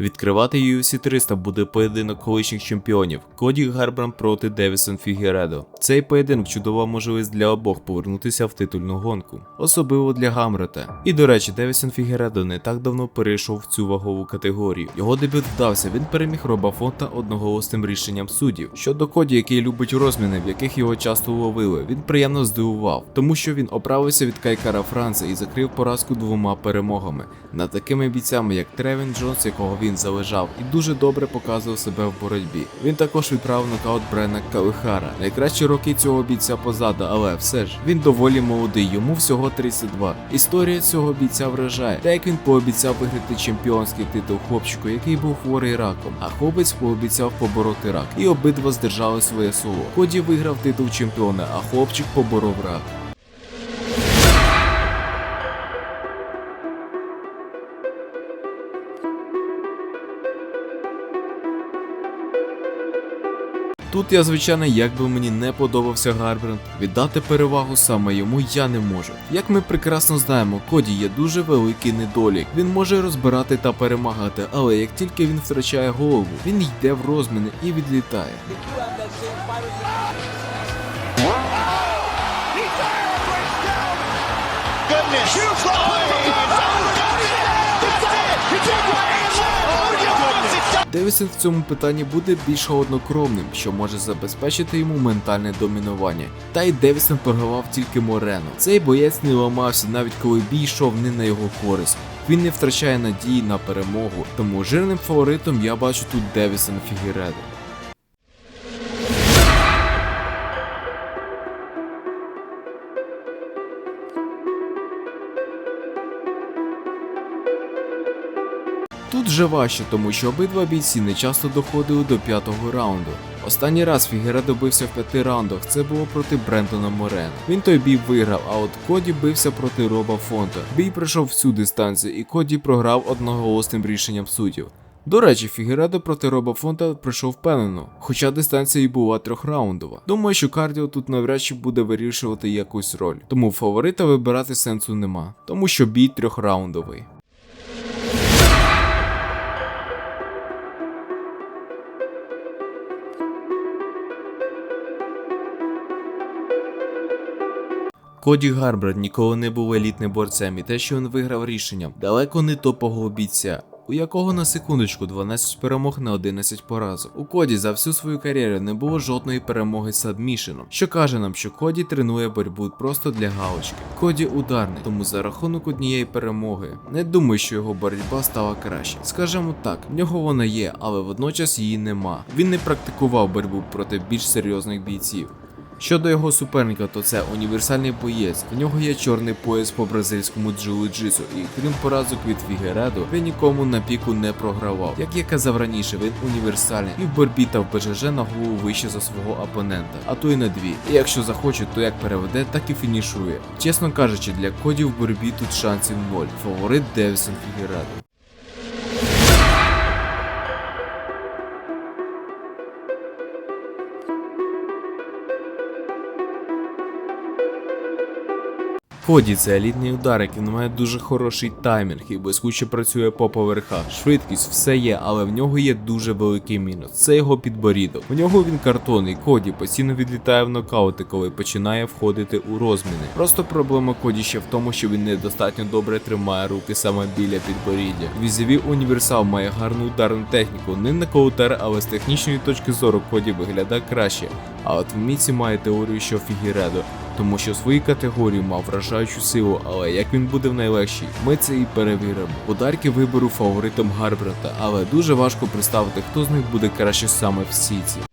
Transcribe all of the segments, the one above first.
Відкривати UFC 300 буде поєдинок колишніх чемпіонів Коді Гарбран проти Девісон Фігередо. Цей поєдинок чудова можливість для обох повернутися в титульну гонку, особливо для Гамрета. І до речі, Девісон Фігередо не так давно перейшов в цю вагову категорію. Його дебют вдався. Він переміг Роба Фонта одноголосним рішенням суддів. Щодо Коді, який любить розміни, в яких його часто ловили, він приємно здивував, тому що він оправився від Кайкара Франца і закрив поразку двома перемогами над такими бійцями, як Тревін Джонс, якого він залежав, і дуже добре показував себе в боротьбі. Він також відправив нокаут Брена Калихара. Найкращі роки цього бійця позаду, але все ж він доволі молодий, йому всього 32. Історія цього бійця вражає, так як він пообіцяв виграти чемпіонський титул хлопчику, який був хворий раком, а хлопець пообіцяв побороти рак. І обидва здержали своє слово. Коді виграв титул чемпіона, а хлопчик поборов рак. Тут я, звичайно, як би мені не подобався Гарбранд, віддати перевагу саме йому я не можу. Як ми прекрасно знаємо, Коді є дуже великий недолік. Він може розбирати та перемагати, але як тільки він втрачає голову, він йде в розміни і відлітає. goodness. Девісон в цьому питанні буде більш однокровним, що може забезпечити йому ментальне домінування. Та й Девісон програвав тільки Морено. Цей боєць не ламався, навіть коли бій йшов не на його користь. Він не втрачає надії на перемогу, тому жирним фаворитом я бачу тут Девісон Фігіредо. Тут же важче, тому що обидва бійці не часто доходили до п'ятого раунду. Останній раз Фігера добився в п'яти раундах, це було проти Брентона Морена. Він той бій виграв, а от Коді бився проти Роба Фонта. Бій пройшов всю дистанцію, і Коді програв одноголосним рішенням суддів. До речі, Фігередо проти Роба Фонта пройшов впевнено, хоча дистанція і була трьохраундова. Думаю, що кардіо тут навряд чи буде вирішувати якусь роль, тому фаворита вибирати сенсу нема, тому що бій трьохраундовий. Коді Гарбранд ніколи не був елітним борцем, і те, що він виграв рішенням, далеко не топового бійця. У якого на секундочку 12 перемог на 11 поразок. У Коді за всю свою кар'єру не було жодної перемоги з сабмішеном, що каже нам, що Коді тренує боротьбу просто для галочки. Коді ударний, тому за рахунок однієї перемоги не думаю, що його боротьба стала краще. Скажемо так, в нього вона є, але водночас її нема. Він не практикував боротьбу проти більш серйозних бійців. Щодо його суперника, то це універсальний боєць. В нього є чорний пояс по бразильському джиу-джитсу, і крім поразок від Фігередо, він нікому на піку не програвав. Як я казав раніше, він універсальний і в боротьбі та в БЖЖ на голову вище за свого опонента, а то й на дві. І якщо захоче, то як переведе, так і фінішує. Чесно кажучи, для Коді в боротьбі тут шансів ноль. Фаворит Девісон Фігередо. Коді це елітний ударик, він має дуже хороший таймінг і блискуче працює по поверхах. Швидкість все є, але в нього є дуже великий мінус. Це його підборідок. У нього він картонний. Коді постійно відлітає в нокаути, коли починає входити у розміни. Просто проблема Коді ще в тому, що він недостатньо добре тримає руки саме біля підборіддя. Візові універсал має гарну ударну техніку, не нокаутер, але з технічної точки зору Коді виглядає краще. А от в Міці має теорію, що Фігіредо тому що в своїй категорії мав вражаючу силу, але як він буде в найлегшій, ми це і перевіримо. Подарки вибору фаворитом Гарбрата, але дуже важко представити, хто з них буде краще саме в сіці.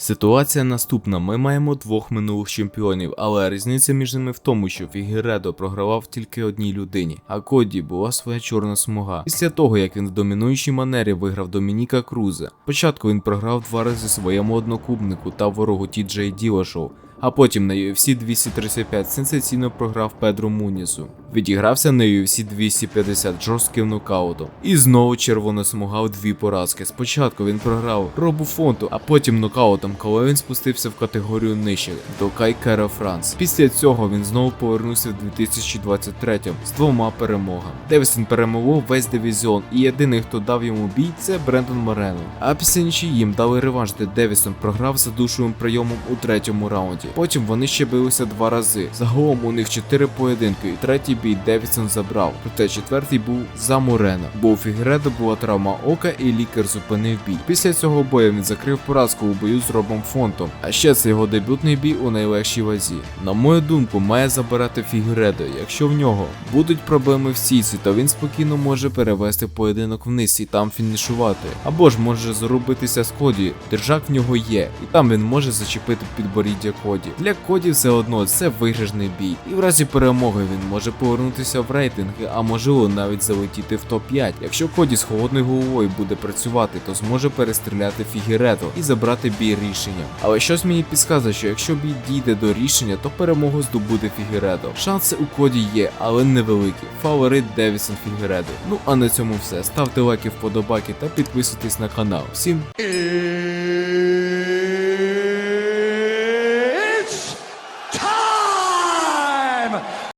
Ситуація наступна: ми маємо двох минулих чемпіонів, але різниця між ними в тому, що Фігередо програвав тільки одній людині, а Коді була своя чорна смуга. Після того, як він в домінуючій манері виграв Домініка Круза. Спочатку він програв два рази своєму однокубнику та ворогу Ті Джей Ділашоу, а потім на UFC 235 сенсаційно програв Педру Мунісу. Відігрався на UFC 250 жорстким нокаутом. І знову червоно смугав дві поразки. Спочатку він програв Робу Фонту, а потім нокаутом, коли він спустився в категорію нижче до Кайкера Франс. Після цього він знову повернувся в 2023 з двома перемогами. Девісон перемогов весь дивізіон, і єдиний, хто дав йому бій, це Брендон Морено. А після нічиї їм дали реванш, де Девісон програв задушовим прийомом у третьому раунді. Потім вони ще билися два рази. Загалом у них чотири поєдинки, і третій бій Девісон забрав. Проте четвертий був за Морено, бо у Фігередо була травма ока і лікар зупинив бій. Після цього бою він закрив поразку у бою з Робом Фонтом. А ще це його дебютний бій у найлегшій вазі. На мою думку, має забирати Фігередо. Якщо в нього будуть проблеми в сіці, то він спокійно може перевести поєдинок вниз і там фінішувати. Або ж може зарубитися з Коді. Держак в нього є, і там він може зачепити підборіддя Коді. Для Коді все одно це виграшний бій, і в разі перемоги він може повернутися в рейтинги, а можливо навіть залетіти в топ-5. Якщо Коді з холодною головою буде працювати, то зможе перестріляти Фігірету і забрати бій рішенням. Але щось мені підказує, що якщо бій дійде до рішення, то перемогу здобуде Фігіредо. Шанси у Коді є, але невеликі. Фаворит Девісон Фігіредо. Ну а на цьому все. Ставте лайки, вподобайки та підписуйтесь на канал. Всім.